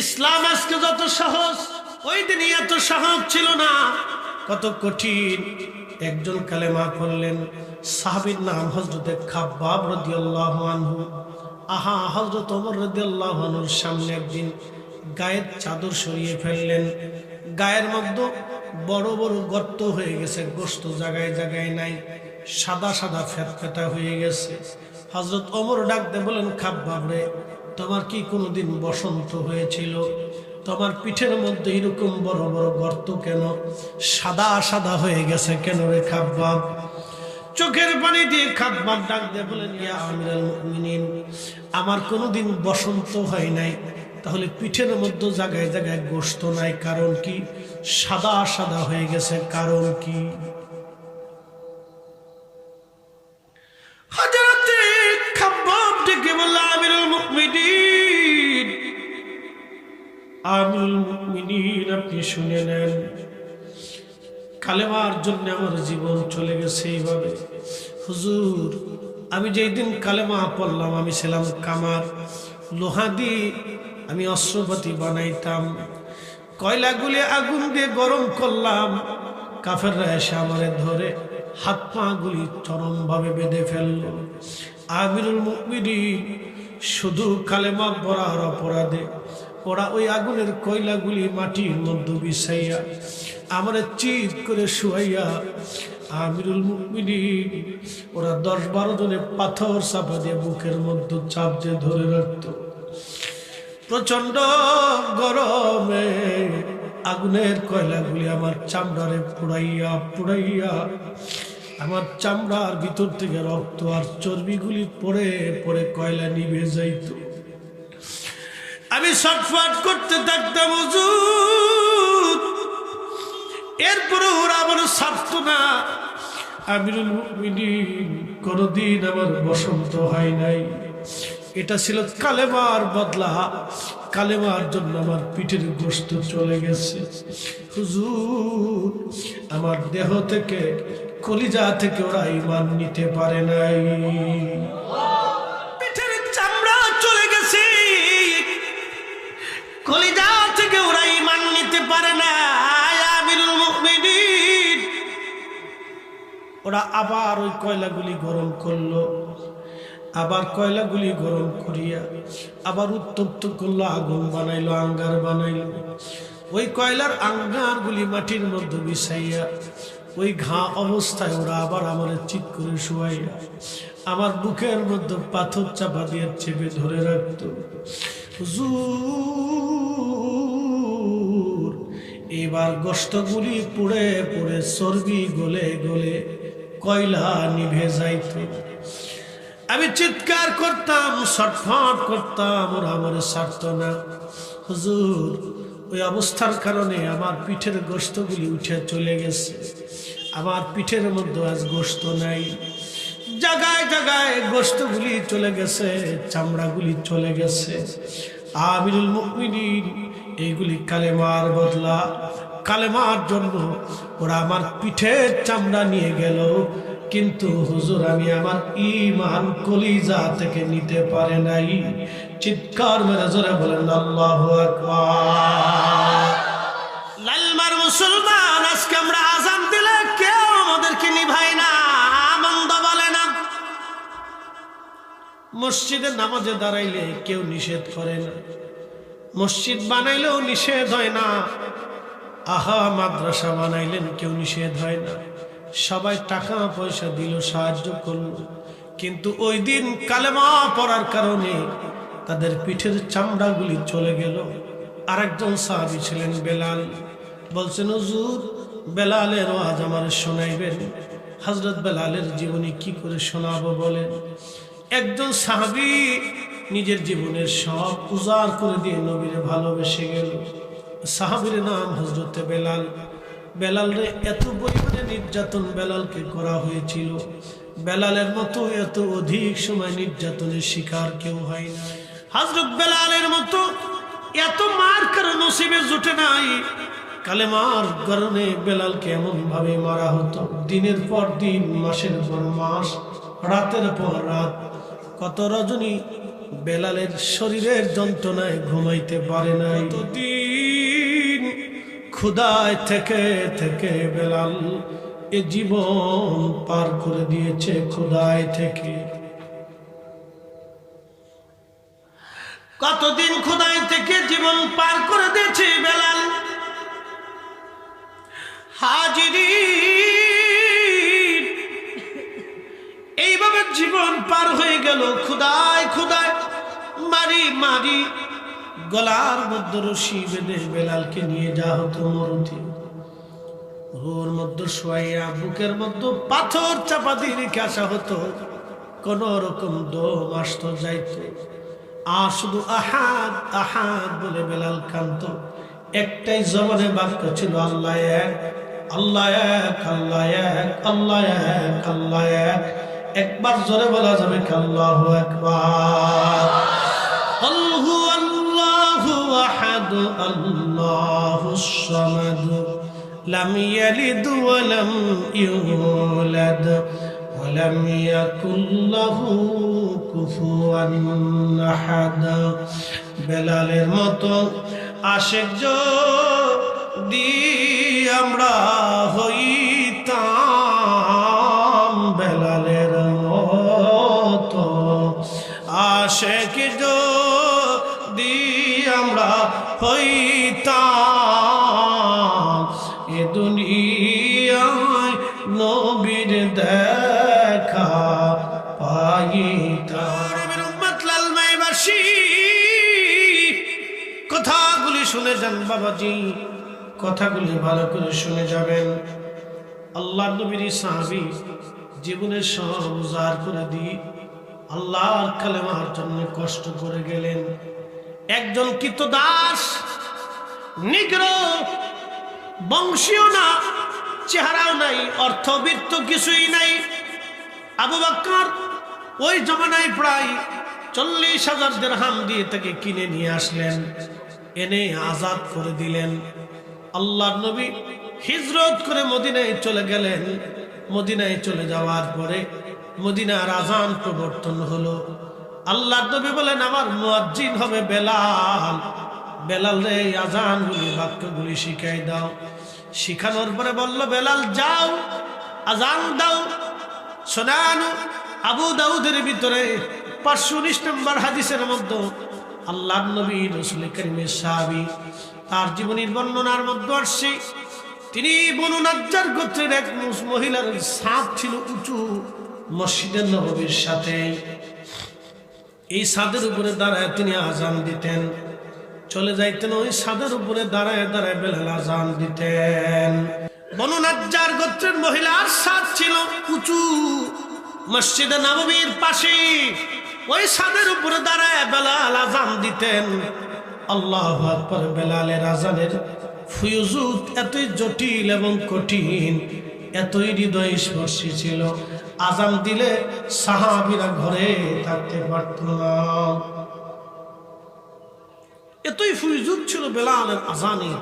ইসলাম আজকে যত সহজ, ওই দিনই এত সহজ ছিল না। কত কঠিন। একজন কালেমা করলেন সাহাবির নাম হজরতে খাব্বাব রদিয়াল্লাহ আনহু। আহা হজরত ওমর রদিয়াল্লাহ আনহুর সামনে একদিন গায়ের চাদর সরিয়ে ফেললেন। গায়ের মধ্যে বড় বড় গর্ত হয়ে গেছে, গোস্ত জায়গায় জায়গায় নাই, সাদা সাদা ফেটফেটা হয়ে গেছে। হজরত ওমর ডাকতে বলেন খাব্বাব রে তোমার কি কোনোদিন বসন্ত হয়েছিল? তোমার পিঠের মধ্যে এরকম বড় বড় গর্ত কেন? সাদা সাদা হয়ে গেছে কেন রে খাব্বাব? চোখের পানি দিয়ে খাব্বাব ডাক দিয়ে বলেন, ইয়া আমিরাল মুমিনিন, আমার কোনোদিন বসন্ত হয় নাই। তাহলে পিঠের মধ্যে জায়গায় জায়গায় গোস্ত নাই। কারণ কি? সাদা সাদা হয়ে গেছে। কারণ কি? আপনি শুনে নেন। কালেমার জন্য আমার জীবন চলে গেছে এইভাবে। হুজুর, আমি যেই দিন কালেমা পড়লাম, আমি ছিলাম কামার। লোহা দিয়ে আমি অস্ত্রপাতি বানাইতাম। কয়লাগুলি আগুন দিয়ে গরম করলাম। কাফেররা এসে আমারে ধরে হাত পা গুলি চরমভাবে বেঁধে ফেলল। আমিরুল মুকমিনী শুধু কালেমা পড়ার অপরাধে ওরা ওই আগুনের কয়লাগুলি মাটির মধ্যে বিছাইয়া আমার চিৎ করে শুয়াইয়া, আমিরুল মুকমিনী ওরা দশ বারো জনে পাথর চাপা দিয়ে বুকের মধ্যে চাপ দিয়ে ধরে রাখতো। প্রচণ্ড গরমে আগুনের কয়লাগুলি আমার চামড়ারে পুড়াইয়া পুড়াইয়া আমার চামড়ার ভিতর থেকে রক্ত আর চর্বিগুলি পড়ে পড়ে কয়লা নিভে যাইত। আমি ছটফট করতে থাকতাম, হুজুর। এরপরে ওরা আমার ছাড়তো না। আমিরুল মুমিনিন কোনোদিন আমার বসন্ত হয় নাই। এটা ছিল কালেমার বদলা। কালেমার জন্য আমার পিঠের গোস্ত চলে গেছে। হুজুর, আমার দেহ থেকে, কলিজা থেকে ওরা ইমান নিতে পারে নাই। কলিজা থেকে ওরা ইমান নিতে পারে না। আমিরুল মুমিনিন। ওরা আবার ওই কয়লাগুলি গরম করল, আবার কয়লাগুলি গরম করিয়া আবার উত্তপ্ত করল, আগুন বানাইলো, আঙ্গার বানাইলো। ওই কয়লার আঙ্গারগুলি মাটির মধ্যে বিছাইয়া ওই ঘা অবস্থায় ওরা আবার আমার চিৎ করে শুয়াইয়া আমার বুকের মধ্যে পাথর চাপা দিয়ে চেপে ধরে রাখতো। হুজুর, এবার গোস্তগুলি পুড়ে পুড়ে চর্বি গলে গলে কয়লা নিভে যাইত। আমি চিৎকার করতাম, ছটফট করতাম, ওরা আমার ছাড়ত না। হুজুর, ওই অবস্থার কারণে আমার পিঠের গোস্তগুলি উঠে চলে গেছে। আমার পিঠের মধ্যে আজ গোস্ত নাই। জায়গায় জায়গায় গোস্তগুলি চলে গেছে, চামড়াগুলি চলে গেছে। আমিরুল মুকমিনিন এইগুলি কালেমার বদলা। কালেমার জন্য ওরা আমার পিঠের চামড়া নিয়ে গেল। কিন্তু হুজুর, আমি আমার ইমান কলিজা থেকে নিতে পারে নাই। চিৎকার মেরে জোরে বলেন, আল্লাহ লালমার মুসলমান, আজকে আমরা মসজিদে নামাজে দাঁড়াইলে কেউ নিষেধ করে না। মসজিদ বানাইলেও নিষেধ হয় না। আহা, মাদ্রাসা বানাইলেন, কেউ নিষেধ হয় না। সবাই টাকা পয়সা দিল, সাহায্য করল। কিন্তু ওই দিন কালেমা পড়ার কারণে তাদের পিঠের চামড়াগুলি চলে গেল। আরেকজন সাহাবি ছিলেন বেলাল। বলছেন, হুজুর, বেলালের আজ আমার শোনাইবেন। হজরত বেলালের জীবনী কি করে শোনাবো বলেন? একজন সাহাবি নিজের জীবনের সব উজাড় করে দিয়ে নবীরে ভালোবেসে গেল। সাহাবির নাম হজরতে বেলাল। বেলালরে এত পরিমাণে নির্যাতন বেলালকে করা হয়েছিল। বেলালের মতো এত অধিক সময় নির্যাতনের শিকার কেউ হয় না হজরত বেলালের মতো এত মার কারণ নসিবে জুটে নাই। কালেমার কারণে বেলালকে এমন ভাবে মারা হতো। দিনের পর দিন, মাসের পর মাস, রাতের পর রাত কত রজনী বেলালের শরীরের যন্ত্রণায় ঘুমাইতে পারে না দিন ক্ষুদায় থেকে থেকে বেলাল এ জীবন পার করে দিয়েছে ক্ষুদায় থেকে। কতদিন খোদাই থেকে জীবন পার করে দিয়েছে বেলাল? হাজিরি জীবন পার হয়ে গেল খুদায় খুদায় মারি মারি, গলার মধ্যে রশি বেঁধে বেলালকে নিয়ে যা হতো মরুতি। ওর মধ্যে শোয়াইয়া বুকের মধ্যে পাথর চাপা দিয়ে রেখে আসা হতো। কোন রকম দম আসতো, যাইতো। আর শুধু আহাদ আহাদ বলে বেলাল কান্ত একটাই জবানে বাক্য ছিল, আল্লাহ এক আল্লাহ এক আল্লাহ এক আল্লাহ এক আল্লাহ এক। একবার জোরে বলা যাবে আল্লাহু আকবার? আল্লাহু আল্লাহু আহাদ আল্লাহুস সামাদ, লাম ইয়ালিদ ওয়া লাম ইউলাদ, ওয়া লাম ইয়াকুল লাহু কুফুয়ান আহাদ। বেলালের মতো আশেক যদি আমরা হই বাবাজি কথাগুলি ভালো করে শুনে যাবেন। আল্লাহ নবীর সাহাবি জীবনের সব উজাড় করে দিয়ে আল্লাহর কালেমার জন্য কষ্ট করে গেলেন। একজন দাস, নিগ্র, বংশীয় না, চেহারাও নাই, অর্থবিত্ত কিছুই নাই। আবু বাক্কর ওই জমানায় প্রায় চল্লিশ হাজার দেড়হাম দিয়ে তাকে কিনে নিয়ে আসলেন। এনে আজাদ করে দিলেন। আল্লাহ নবী হিজরত করে মদিনায় চলে গেলেন। মদিনায় চলে যাওয়ার পরে মদিনার আজান প্রবর্তন হলো। আল্লাহ নবী বলেন, আমার মুয়াজ্জিন হবে বেলাল। বেলাল রে আজানগুলি, বাক্যগুলি শিখাই দাও। শিখানোর পরে বলল, বেলাল, যাও, আজান দাও। শোনানো আবু দাউদের ভিতরে পাঁচশো উনিশ নম্বর হাদিসের মধ্যে আল্লাহ নবী রসুল করিমের সাহাবি, তার জীবনীর বর্ণনার মধ্যে আসছে, তিনি বনু নাজ্জার গোত্রের এক মহিলার সাপ ছিল উঁচু মসজিদের নবীর সাথে। এই সাদের উপরে দাঁড়ায় তিনি আজান দিতেন। চলে যাইতেন ওই সাদের উপরে দাঁড়ায় দাঁড়ায় বেলাল আজান দিতেন। বনু নাজ্জার গোত্রের মহিলার সাদ ছিল উঁচু মসজিদে নববীর পাশে। ওই সাদের উপরে দাঁড়ায় বেলাল আজান দিতেন। আল্লাহ আকবর বেলালের আজানের ফুয়ুজুত এতই জটিল এবং কঠিন, এতই হৃদয় স্পর্শী ছিল। আজান দিলে সাহাবিরা ঘরে থাকতে পারত এতই ফুইজুত ছিল বেলালের আজানে,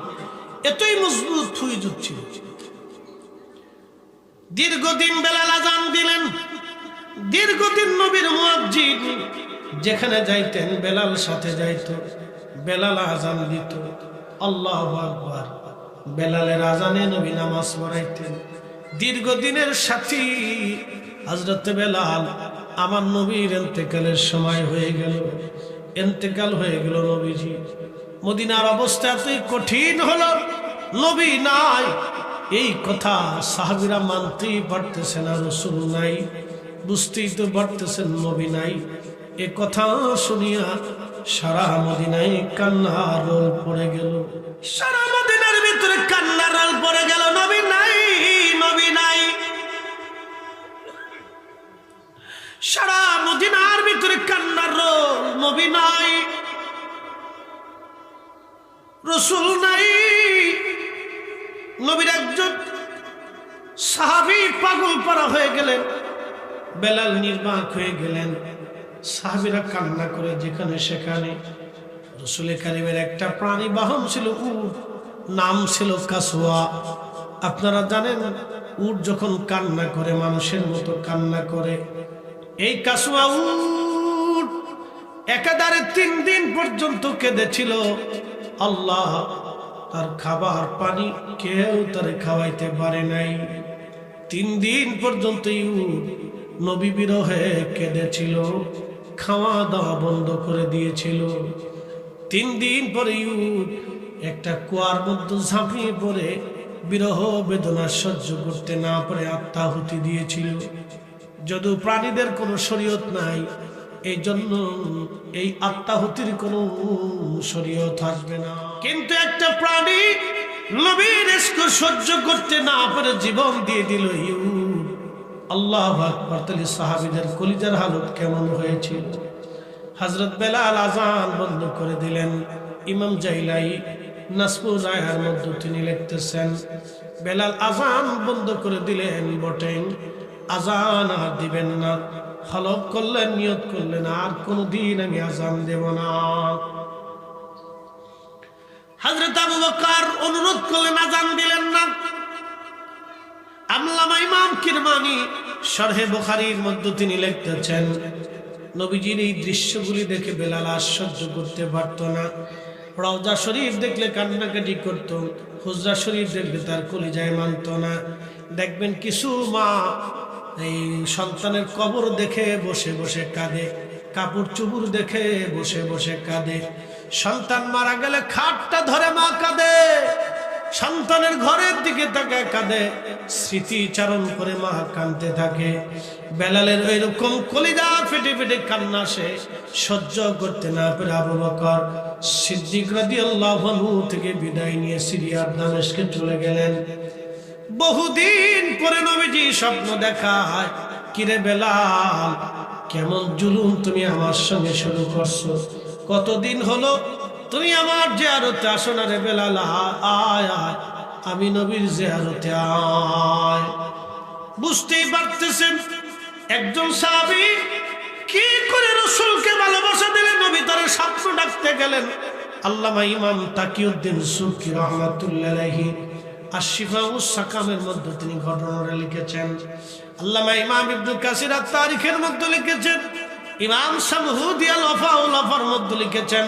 এতই মজবুত ফুইজুত ছিল। দীর্ঘদিন বেলাল আজান দিলেন দীর্ঘদিন নবীর মুয়াজ্জিন, যেখানে যাইতেন, বেলাল সাথে যাইত, বেলাল আজান দিত। আল্লাহ আকবার। বেলালের আজানে নবী নামাজ পড়াইতেন। দীর্ঘদিনের সাথী হজরত বেলাল, আমার নবীর এন্তেকালের সময় হয়ে গেল। এন্তেকাল হয়ে গেল নবীজি। মদিনার অবস্থা এতই কঠিন হল, নবী নাই। এই কথা সাহাবিরা মানতেই পারতেছে না, রসুল নাই। বুঝতেই তো পারতেছেন নবী নাই এ কথা শুনিয়া সারা মদিনায় কান্নার রোল পড়ে গেল। সারা মদিনার ভিতরে কান্নার রোল পড়ে গেল নবী নাই নবী নাই সারা মদিনার ভিতরে কান্নার রোল নবী নাই রসুল নাই, নবীর একজন সাহাবি পাগল পারা হয়ে গেলেন। বেলাল নির্বাক হয়ে গেলেন। সাহাবিরা কান্না করে যেখানে সেখানে। রসুলের কারিমের একটা প্রাণী বাহন ছিল উট, নাম ছিল কাসুয়া। আপনারা জানেন, উট যখন কান্না করে, মানুষের মতো কান্না করে। এই কাসুয়া উট একাধারে তিন দিন পর্যন্ত কেঁদেছিল। আল্লাহ তার খাবার পানি কেউ তারে খাওয়াইতে পারে নাই। তিন দিন পর্যন্ত ইউদ নবী বিরহে কেঁদেছিল খাওয়া দাওয়া বন্ধ করে দিয়েছিল। তিন দিন পরে ইউদ একটা কুয়ার মধ্যে ঝাঁপিয়ে পড়ে, বিরহ বেদনা সহ্য করতে না পারে আত্মাহুতি দিয়েছিল। যদিও প্রাণীদের কোনো শরীয়ত নাই এই জন্য এই আত্মাহুতির কোনো শরীয়ত থাকবে না। কিন্তু একটা প্রাণী নবীর সহ্য করতে না পারে জীবন দিয়ে দিল ইউদ। আল্লাহ আকবর, তাহলে সাহাবিদের কলিজার হালত কেমন হয়েছিল হজরত বেলাল আজান বন্ধ করে দিলেন। ইমাম জাইলাই নাসপুর রায়ের মধ্যে তিনি লিখতেছেন, বেলাল আজান বন্ধ করে দিলেন বটে আজান আর দিবেন না। হলফ করলেন, নিয়ত করলেন, আর কোনদিন আমি আজান দেব না। হজরত আবু বকর অনুরোধ করলেন আজান দিলেন না। আমলামা ইমাম কিরমানি শরহে বুখারীর মধ্যে তিনি লিখতেছেন নবীজির এই দৃশ্যগুলি দেখে বেলাল আশ্চর্য করতে পারত না। রওজা শরীফ দেখলে কান্নাকাটি করত, হুজরা শরীফ দেখলে তার কলিজায় মানত না। দেখবেন কিছু মা এই সন্তানের কবর দেখে বসে বসে কাঁদে, কাপড় চুপুর দেখে বসে বসে কাঁদে। সন্তান মারা গেলে খাটটা ধরে মা কাঁদে। সন্তানের ঘরের দিকে তাকে কাঁদে, স্মৃতিচারণ করে মা কাঁদতে থাকে। বেলালের ওই রকম কলিজা ফেটে ফেটে কান্না সে সহ্য করতে না পেরে আবু বকর সিদ্দিক রাদিয়াল্লাহু আনহু থেকে বিদায় নিয়ে সিরিয়ার দামেশকে চলে গেলেন। বহুদিন পরে নবীজি স্বপ্ন দেখায় কিরে বেলাল, কেমন জুলুম তুমি আমার সঙ্গে শুরু করছ? কতদিন হলো তুমি আমার জেয়ারতে আসো না রে বেলাল, আয় আয় আমি নবীর জেয়ারতে, আয়। বুঝতেই পারতেছেন, একজন সাহাবী কি করে রসুলকে ভালোবাসা দিলেন, নবী তার স্বপ্ন ডাকতে গেলেন। আল্লামা ইমাম তাকিউদ্দিন রহমাতুল্লাহি আশিফা ও সাকামের মধ্যে তিনি ঘটনাটা লিখেছেন। আল্লামা ইমাম ইবনুল কাসির তারিখের মধ্যে লিখেছেন। ইমাম সামহুদি আল ওয়াফাউল ওয়াফার মধ্যে লিখেছেন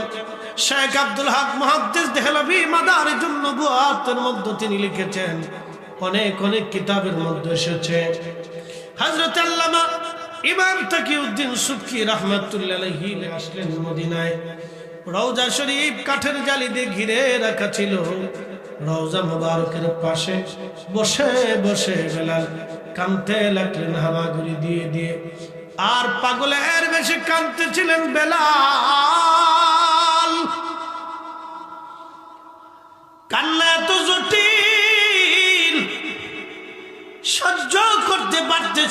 শেখ আব্দুল হক মুহাদ্দিস দেহলভি মাদারিজুন নবুয়াতের মধ্যে তিনি লিখেছেন, অনেক অনেক কিতাবের মধ্যে এসেছে। হযরত আল্লামা ইমাম তাকিউদ্দিন সুকি রহমাতুল্লাহি আসলেন মদিনায়। রওজা শরীফ কাঠের জালি দিয়ে ঘিরে রাখা ছিল। রওজা মুবারকের পাশে বসে বসে বেলাল কানতে লাগলেন, হামাগুড়ি দিয়ে দিয়ে। আর পাগলের বেশি কানতে ছিলেন বেলাল।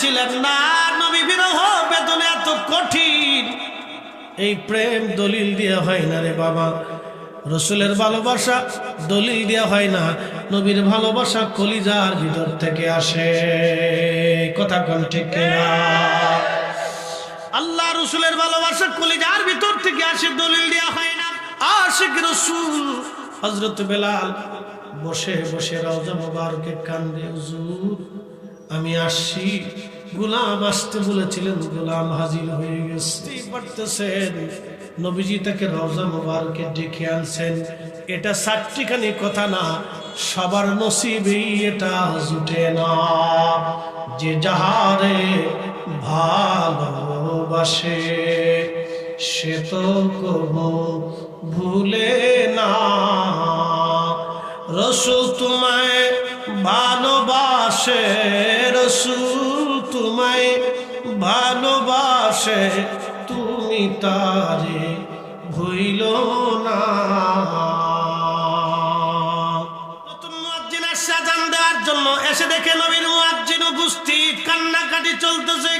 পারতেছিলেন না, নবী বিরহ বেদনা এত কঠিন। এই প্রেম দলিল দিয়ে হয় না রে বাবা। রসুলের ভালোবাসা দলিল দেওয়া হয় না। নবীর ভালোবাসা কলিজার ভিতর থেকে আসে। কথা কোন ঠিক আল্লাহ রসুলের ভালোবাসা কলিজার ভিতর থেকে আসে, দলিল দেওয়া হয় না। আশিক রসুল হজরত বেলাল বসে বসে রওজা মোবারকে কান্দে, হুজুর, আমি আসছি। গোলাম আসতে বলেছিলেন, গোলাম হাজির হয়ে গেছে। পারতেছেন নবীজি তাকে রওজা মোবারকে ডেকে আনছেন। এটা চারটিখানি কথা না, সবার নসিবেই এটা জুটে না। যে যাহারে ভালোবাসে, সে তো কবু ভুলে না। রসুল তোমায় ভালোবাসে, রসুল তোমায় ভালোবাসে, তুমি তারে ভইল না। আজান দেওয়ার জন্য। এসে দেখে নবীর মুয়াজ্জিন উপস্থিত। কান্নাকাটি চলতেছে।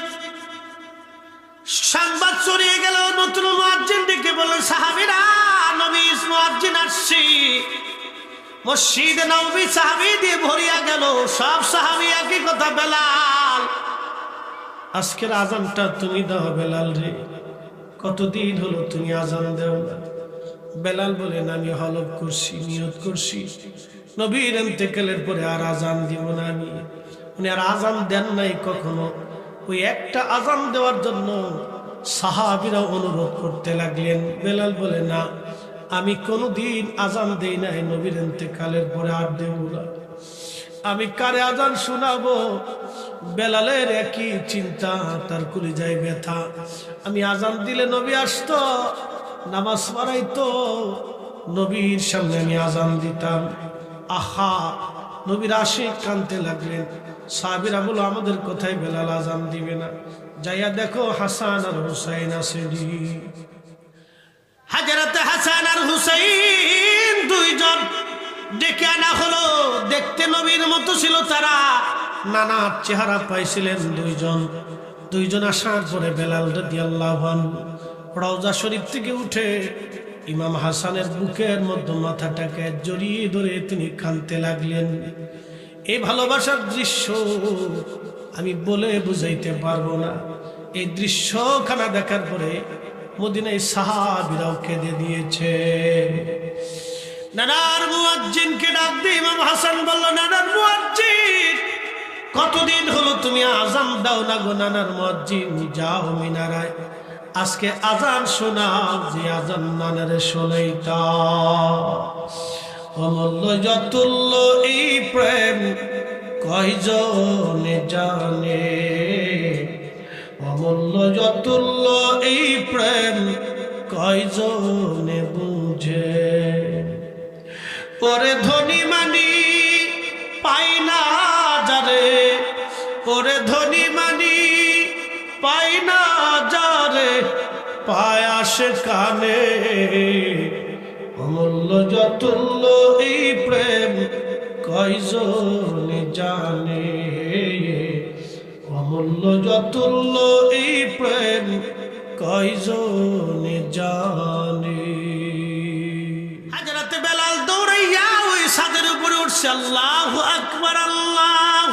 সংবাদ ছড়িয়ে গেল নতুন মুয়াজ্জিন ডেকে বললেন সাহাবীরা, নবী মুয়াজ্জিন আসছি। মসজিদে নবী সাহাবী দিয়ে ভরিয়া গেল। সব সাহাবী একই কথা, বেলাল। আজকের আজানটা তুমি দাও বেলাল রে। কতদিন হলো তুমি আজান দেও না? বেলাল বলেন, আমি হলফ করছি, নিয়ত করছি। নবীর এন্তেকালের পরে আর আজান দিব না আমি। উনি আর আজান দেন নাই কখনো। ওই একটা আজান দেওয়ার জন্য সাহাবিরা অনুরোধ করতে লাগলেন। বেলাল বলে, না, আমি কোনোদিন আজান দেই নাই, নবীর কালের পরে আর দেব না। আমি কারে আজান শোনাবো? বেলালের একই চিন্তা, তার কলিজায় ব্যথা। আমি আজান দিলে নবী আসতো, নামাজ পড়াইতো, নবীর সামনে আমি আজান দিতাম। আহা, নবীর আসে কানতে লাগলেন। সাহাবিরা বলো আমাদের কোথায় বেলাল আজান দিবে না। যাইয়া দেখো হাসান আর হুসাইন আসেনি। হাজারাতে হাসান আর হুসাইন দুইজন ডেকে আনা হলো। দেখতে নবীর মতো ছিল তারা। নানা চেহারা পাইছিলেন দুইজন। দুইজন আসার পরে বেলাল রদি রওজা শরীফ থেকে উঠে ইমাম হাসানের বুকের মধ্যে মাথাটাকে জড়িয়ে ধরে তিনি কানতে লাগলেন। এই ভালোবাসার দৃশ্য আমি বলে বুঝাইতে পারব না। এই দৃশ্যখানা দেখার পরে মদিনায় সাহাবিরাও কেঁদে দিয়েছে। নানার মুয়াজ্জিনকে ডাক দিয়ে ইমাম হাসান। বলল, নানার মুয়াজ্জিন কতদিন হলো তুমি আজান দাও না গো নানার মুয়াজ্জিন যাও মিনারায়। আজকে আজান শোনাও, যে আজান নানারে শোনাইতা অমূল্য যতুল্য এই প্রেম কয়জনে জানে? অমূল্য যতুল্য এই প্রেম কয়জনে বুঝে? ওরে ধনী মানি পাই ওরে ধনী মানি, পাই না যারে পায় আসে কানে। অমূল্য যতুল্য এই প্রেম কয়জনে জানে? অমূল্য যতুল্য এই প্রেম কয়জনে জানে? হাজরাতে বেলাল দৌড়াইয়া ওই সাদের উপরে উঠছে, আল্লাহ আকবার, আল্লাহ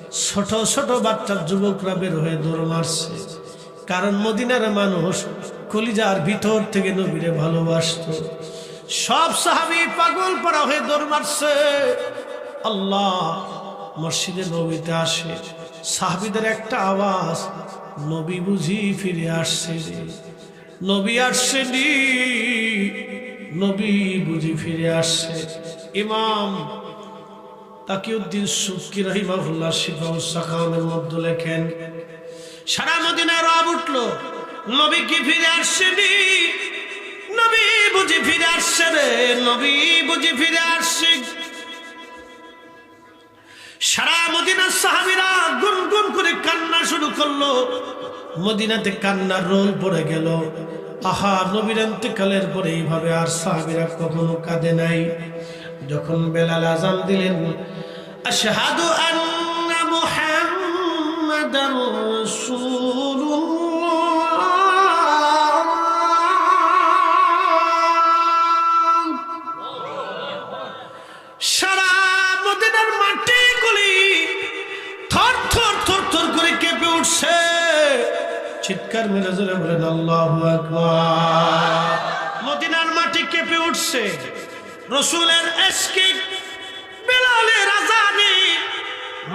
ছোট ছোট বাচ্চা যুবকরা বের হয়ে দৌড় মারছে। কারণ মদিনার মানুষ কলিজার ভিতর থেকে নবীরে ভালোবাসত। সব সাহাবি পাগল পড়া হয়ে দৌড় মারছে। আল্লাহ মসজিদে নবীতে আসে। সাহাবিদের একটা আওয়াজ, নবী বুঝি ফিরে আসছে। নবী আসছেনি নবী বুঝি ফিরে আসছে। ইমাম তাকিউদ্দিন সুকি রহিমাহুল্লাহ শিফাউসাকামের মধ্যে লেখেন, সারা মদিনায় রব উঠল, নবী কি ফিরে আসছেনি নবী বুঝি ফিরে আসছে রে, নবী বুঝি ফিরে আসছে। সারা মদিনার সাহাবিরা গুনগুন করে কান্না শুরু করল। মদিনাতে কান্নার রোল পড়ে গেল। আহা, নবীর কালের পরে এইভাবে আর সাহাবিরা কখনো কাঁদে নাই। যখন বেলাল আজান দিলেন, আশহাদু আন্না মুহাম্মাদার সারা মদিনার মাটি থর থর থর থর করে কেঁপে উঠছে। চিৎকার মাটি কেঁপে উঠছে। রসুলের এসকি, বেলালের আজানে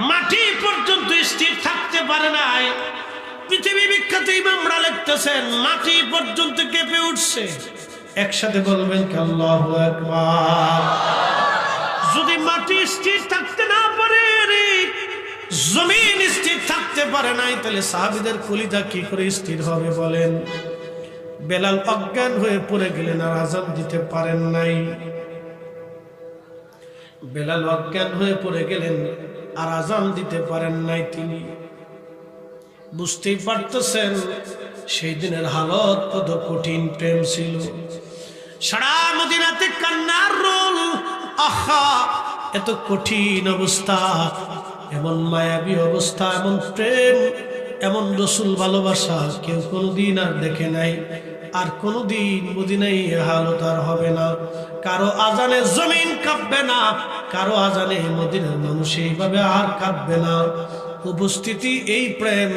মাটি পর্যন্ত স্থির থাকতে পারে নাই। পৃথিবী বিখ্যাত ইমামরা লিখতেছেন, মাটি পর্যন্ত কেঁপে উঠছে। একসাথে বলবেন যদি মাটি স্থির থাকতে না পারে জমিন স্থির থাকতে পারে নাই, তাহলে সাহাবিদের কলিজা কি করে স্থির হবে বলেন? বেলাল অজ্ঞান হয়ে পড়ে গেলেন আর আজান দিতে পারেন নাই। বেলাল অজ্ঞান হয়ে পড়ে গেলেন আর আজান দিতে পারেন নাই তিনি। বুঝতেই পারতেছেন সেই দিনের হালত কত কঠিন প্রেম ছিল। সারা মদিনাতে কান্নার রোল, আহা, এত কঠিন অবস্থা, এমন মায়াবী অবস্থা, এমন প্রেম, এমন রসুল ভালোবাসা কেউ কোনোদিন আর দেখে নাই। আর কোনোদিন মদিনাই হালত আর হবে না। কারও আজানে জমিন কাঁপবে না কারও আজানে মদিনার মানুষ এইভাবে আর কাঁদবে না। উপস্থিতি এই প্রেম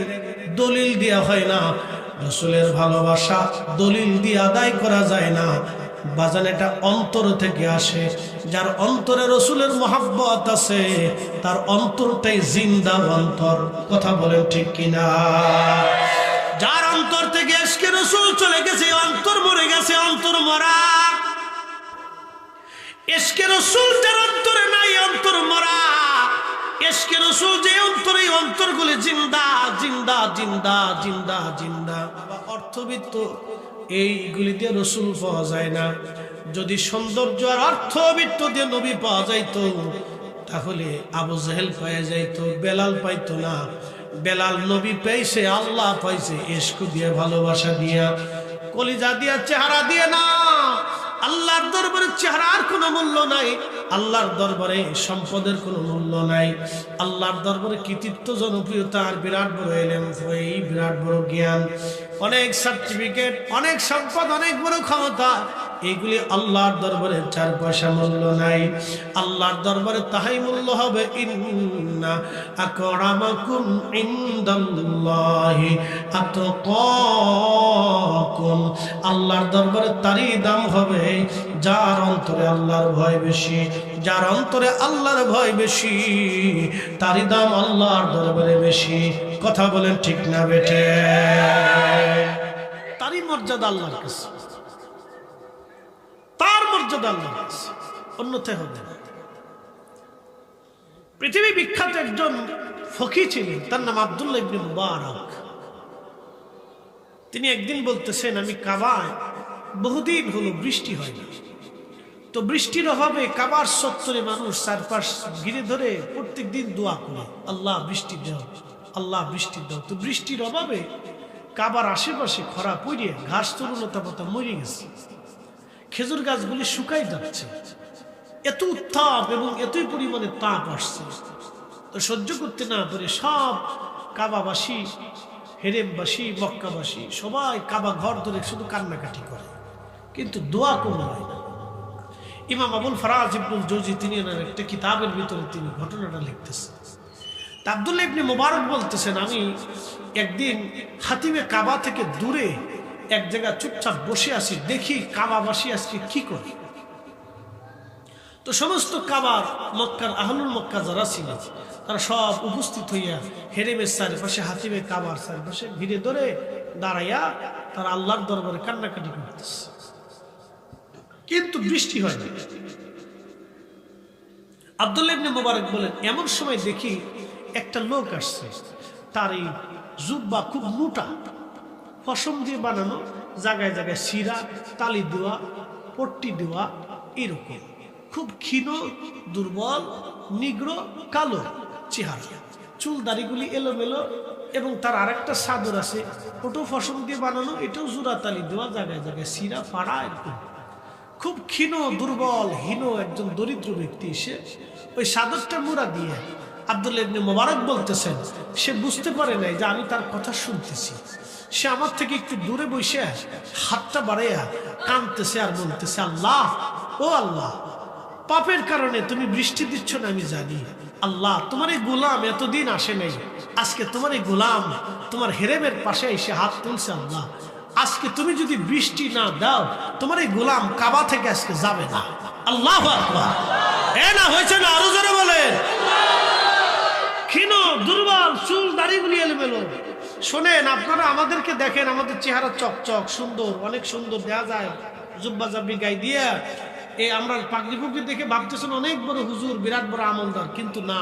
দলিল দেওয়া হয় না। রসুলের ভালোবাসা দলিল দিয়ে আদায় করা যায় না। বাজান এটা অন্তর থেকে আসে। যার অন্তরে রসুলের মহাব্বত আছে, তার অন্তরটাই জিন্দা অন্তর। কথা বলেন ঠিক কিনা? যার অন্তর থেকে আজকে রসুল চলে গেছে, অন্তর মরে গেছে, অন্তর মরা। এসকে রসুল যার অন্তরে নাই, অন্তর মরা। এসকে রসুল যে অন্তরে অন্তরগুলি জিন্দা জিন্দা জিন্দা জিন্দা জিন্দা। অর্থবিত্ত, এইগুলি দিয়ে রসুল পাওয়া যায় না। যদি সৌন্দর্য আর অর্থবিত্ত দিয়ে নবী পাওয়া যাইত, তাহলে আবু জাহেল পাওয়া যাইত, বেলাল পাইতো না। বেলাল নবী পাইছে, আল্লাহ পাইছে, এসকু দিয়ে ভালোবাসা দিয়া। কলিজা দিয়া, চেহারা দিয়ে না। আল্লাহর দরবারে চেহারার কোনো মূল্য নাই, আল্লাহর দরবারে সম্পদের কোনো মূল্য নাই। আল্লাহর দরবারে কৃতিত্ব, জনপ্রিয়তা আর বিরাট বড় এলেম। এই বিরাট বড় জ্ঞান, অনেক সার্টিফিকেট অনেক সম্পদ, অনেক বড় ক্ষমতা, এগুলি আল্লাহর দরবারে চার পয়সা মূল্য নাই। আল্লাহর দরবারে তাহাই মূল্য হবে, ইন্না ইনদাল্লাহি আতকাকুম আল্লাহর দরবারে তারই দাম হবে। যার অন্তরে আল্লাহর ভয় বেশি, যার অন্তরে আল্লাহর ভয় বেশি, তারই দাম আল্লাহর দরবারে বেশি। কথা বলেন ঠিক না বেটে তারই মর্যাদা আল্লাহর কাছে। তার মর্যাদা আল্লাহর কাছে। অন্যথায় হবে পৃথিবী বিখ্যাত একজন ফকি ছিলেন, তার নাম আবদুল্লাহ ইবনে মুবারক। তিনি একদিন বলতেছেন, আমি কাবায়, বহুদিন হলো বৃষ্টি হয় না। তো বৃষ্টির অভাবে কাবার সত্তরে মানুষ চারপাশ ঘিরে ধরে প্রত্যেক দিন দোয়া করে, আল্লাহ বৃষ্টি দাও, আল্লাহ বৃষ্টি দাও। তো বৃষ্টির অভাবে কাবার আশেপাশে খরা পড়িয়ে ঘাস তরুলতা পাতা মরে গেছে। খেজুর গাছগুলি শুকাই যাচ্ছে। এত উত্তাপ এবং এতই পরিমাণে তাপ আসছে। তো সহ্য করতে না পারে সব কাবাবাসী হেরেমবাসী মক্কাবাসী সবাই কাবা ঘর ধরে শুধু কান্নাকাটি করে। কিন্তু দোয়া কোনো হয় না। ইমাম আবুল ফরাজ ইবনুল জৌজি, তিনি ওনার একটা কিতাবের ভিতরে তিনি ঘটনাটা লিখতেছেন। তা আবদুল্লাহ ইবনে মোবারক বলতেছেন, আমি একদিন হাতিমে কাবা থেকে দূরে এক জায়গায় চুপচাপ বসে আছি, দেখি কাবাবাসী আজকে কি করে? তো সমস্ত কাবার মক্কার, আহলুল মক্কা যারা ছিল তারা সব উপস্থিত হইয়া হেরেমের চারিপাশে হাতিমে কাবার চারিপাশে ঘিরে ধরে দাঁড়াইয়া তারা আল্লাহর দরবারে কান্নাকাটি করতেছে। কিন্তু বৃষ্টি হয় না। আবদুল্লাহ মোবারক বলেন, এমন সময় দেখি একটা লোক আসছে। তার এই জুব্বা খুব মোটা। ফসম দিয়ে বানানো, জায়গায় জায়গায় শিরা, তালি দেওয়া, পট্টি দেওয়া, এরকম। খুব ক্ষীণ, দুর্বল, নিগ্র, কালো। চেহারা। চুল দাড়িগুলি এলোমেলো এবং তার আরেকটা সাদর আছে। ওটাও ফসল দিয়ে বানানো, এটাও জোড়াতালি দেওয়া, জায়গায় জায়গায় শিরা ফাড়া, এরকম। খুব ক্ষীণ, দুর্বল, হীন একজন দরিদ্র ব্যক্তি এসে ওই সাদরটা মোড়া দিয়ে আব্দুল্লাহ ইবনে মোবারক বলতেছেন, সে বুঝতে পারে নাই যে আমি তার কথা শুনতেছি। সে আমার থেকে একটু দূরে বসে হাতটা বাড়াইয়া কাঁদতেছে আর বলতেছে, আল্লাহ, ও আল্লাহ, পাপের কারণে তুমি বৃষ্টি দিচ্ছ না আমি জানি। আল্লাহ, তোমার এই গোলাম এতদিন আসে নাই। আজকে তোমার এই গোলাম তোমার হেরেমের পাশে এসে হাত তুলছে আল্লাহ। আজকে তুমি যদি বৃষ্টি না দাও, তোমার এই গোলাম কাবা থেকে আজকে যাবে না। আল্লাহ এ না হয়েছে না, আরও জোরে বলেন। ক্ষীণ, দুর্বল, চুল দাঁড়িয়ে দাড়িগুলি এলোমেলো শোনেন, আপনারা আমাদেরকে দেখেন, আমাদের চেহারা চকচক, সুন্দর, অনেক সুন্দর, দেয়া যায়। জুব্বা জাব্বি গাই দিয়ে এই আমরা পাগড়ি পুগড়ি দেখে ভাবতেছেন, অনেক বড় হুজুর, বিরাট বড় আমলদার। কিন্তু না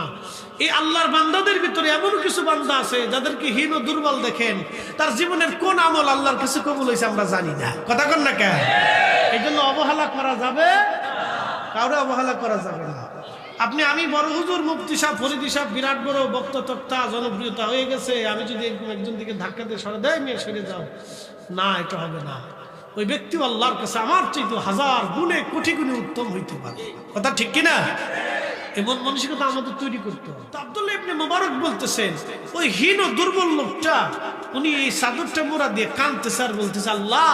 এই আল্লাহর বান্দাদের ভিতরে এমন কিছু বান্দা আছে যাদেরকে হীন ও দুর্বল দেখেন। তার জীবনের কোন আমল আল্লাহর কাছে কবুল হয়েছে আমরা জানি না। কথা কন না কেন? এই জন্য অবহেলা করা যাবে, কাউরে অবহেলা করা যাবে না। আপনি, আমি বড় হুজুর, মুফতি সাহেব, ফরিদি সাহেব, বিরাট বড় বক্ত তক্তা, জনপ্রিয়তা হয়ে গেছে। আমি যদি একজন দিকে ধাক্কা দিয়ে সরে দেয়, মেয়ে সরে যাও। না, এটা হবে না। ওই ব্যক্তি আল্লাহর কাছে আমার চাইতে হাজার গুণে কোটি গুণে উত্তম হইতে পারে। কথা ঠিক কিনা? এমন মানসিকতা আমাদের তৈরি করতে হবে। আব্দুল্লাহ ইবনে মোবারক বলতেছেন, ওই হীন দুর্বল লোকটা, উনি এই চাদরটা মোড়া দিয়ে কাঁদতেছে আর বলতেছে, আল্লাহ,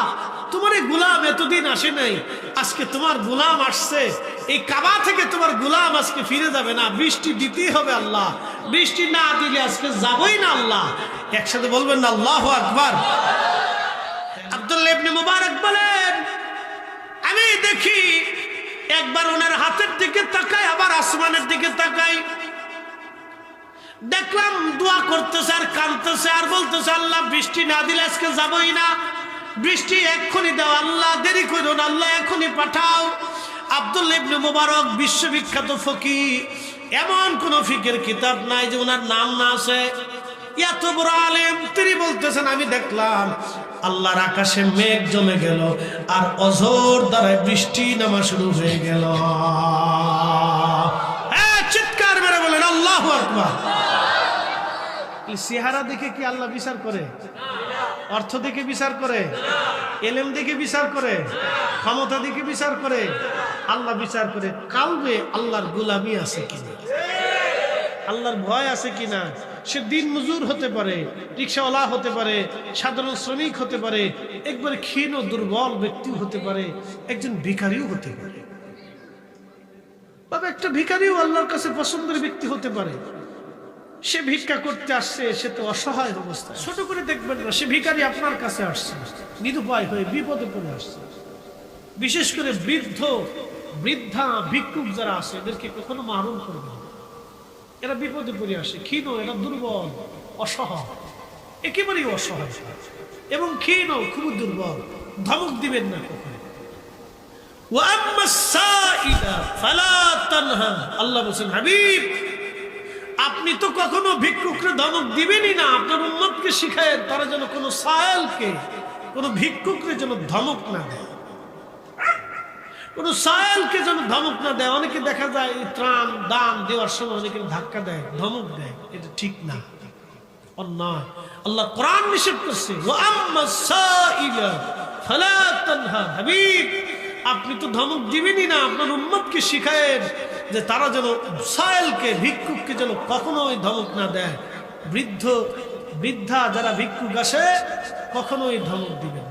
তোমার এই গুলাম এতদিন আসে নাই। আজকে তোমার গোলাম আসছে। এই কাবা থেকে তোমার গুলাম আজকে ফিরে যাবে না। বৃষ্টি দিতেই হবে আল্লাহ। বৃষ্টি না দিলে আজকে যাবই না আল্লাহ। একসাথে বলবেন না, আল্লাহ আকবার। আব্দুল্লাহ ইবনে মোবারক বলেন, আমি দেখি একবার ওনার হাতের দিকে তাকাই আবার আসমানের দিকে তাকাই দেখলাম দোয়া করতেছে আর কাঁদতেছে আর বলতেছে, আল্লাহ, বৃষ্টি না দিলে আজকে যাবই না। বৃষ্টি এক্ষুনি দাও, আল্লাহ, দেরি করো না, আল্লাহ এখনই পাঠাও। আব্দুল ইবনে মোবারক বিশ্ববিখ্যাত ফকি এমন কোন ফিকের কিতাব নাই যে ওনার নাম না আছে এত বড় আলেম, তিনি বলতেছেন, আমি দেখলাম আল্লাহর আকাশে মেঘ জমে গেল আর অজোর দ্বারায় বৃষ্টি নামা শুরু হয়ে গেল। হ্যাঁ, চিৎকার মেরে বলেন আল্লাহ চেহারা দেখে কি আল্লাহ বিচার করে? অর্থ দেখে বিচার করে? এলেম দেখে বিচার করে? ক্ষমতা দেখে বিচার করে? আল্লাহ বিচার করে। কালবে আল্লাহর গোলামি আছে কিনা? আল্লাহর ভয় আছে কিনা? সে দিন মজুর হতে পারে, রিক্সাওয়ালা হতে পারে, সাধারণ শ্রমিক হতে পারে, একবারে ক্ষীণ ও দুর্বল ব্যক্তি হতে পারে, একজন ভিখারিও হতে পারে। তবে একটা ভিখারিও আল্লাহর কাছে পছন্দের ব্যক্তি হতে পারে। সে ভিক্ষা করতে আসছে, সে তো অসহায় অবস্থা ছোট করে দেখবেন না, সে ভিখারি আপনার কাছে আসছে, নিরুপায় হয়ে বিপদে পড়ে আসছে। বিশেষ করে বৃদ্ধ, বৃদ্ধা, ভিক্ষুক যারা আছে, এদেরকে কখনো মারণ করবে এরা বিপদে পড়ে আসে, ক্ষীণ, এরা দুর্বল, অসহায়, একেবারেই অসহায়। এবং ক্ষীণ খুব দুর্বল, ধমক দিবেন না আল্লাহ হাবিব, আপনি তো কখনো ভিক্ষুকরে ধমক দিবেনই না, আপনার উন্মতকে শিখায় তারা যেন কোনো সায়ালকে, কোনো ভিক্ষুকরে যেন ধমক না দেয়। কোনো সায়েলকে যেন ধমক না দেয়। অনেকে দেখা যায় এই ত্রাণ, দান দেওয়ার সময় অনেকে ধাক্কা দেয়, ধমক দেয়। এটা ঠিক না। অন্যায়। আল্লাহ কোরআন নিষেধ করছে আপনি তো ধমক দিবেনই না, আপনার উম্মতকে শিখায়েন যে তারা যেন সায়েলকে, ভিক্ষুককে যেন কখনোই ধমক না দেয়। বৃদ্ধ, বৃদ্ধা যারা ভিক্ষুক আসে, কখনোই ধমক দিবেন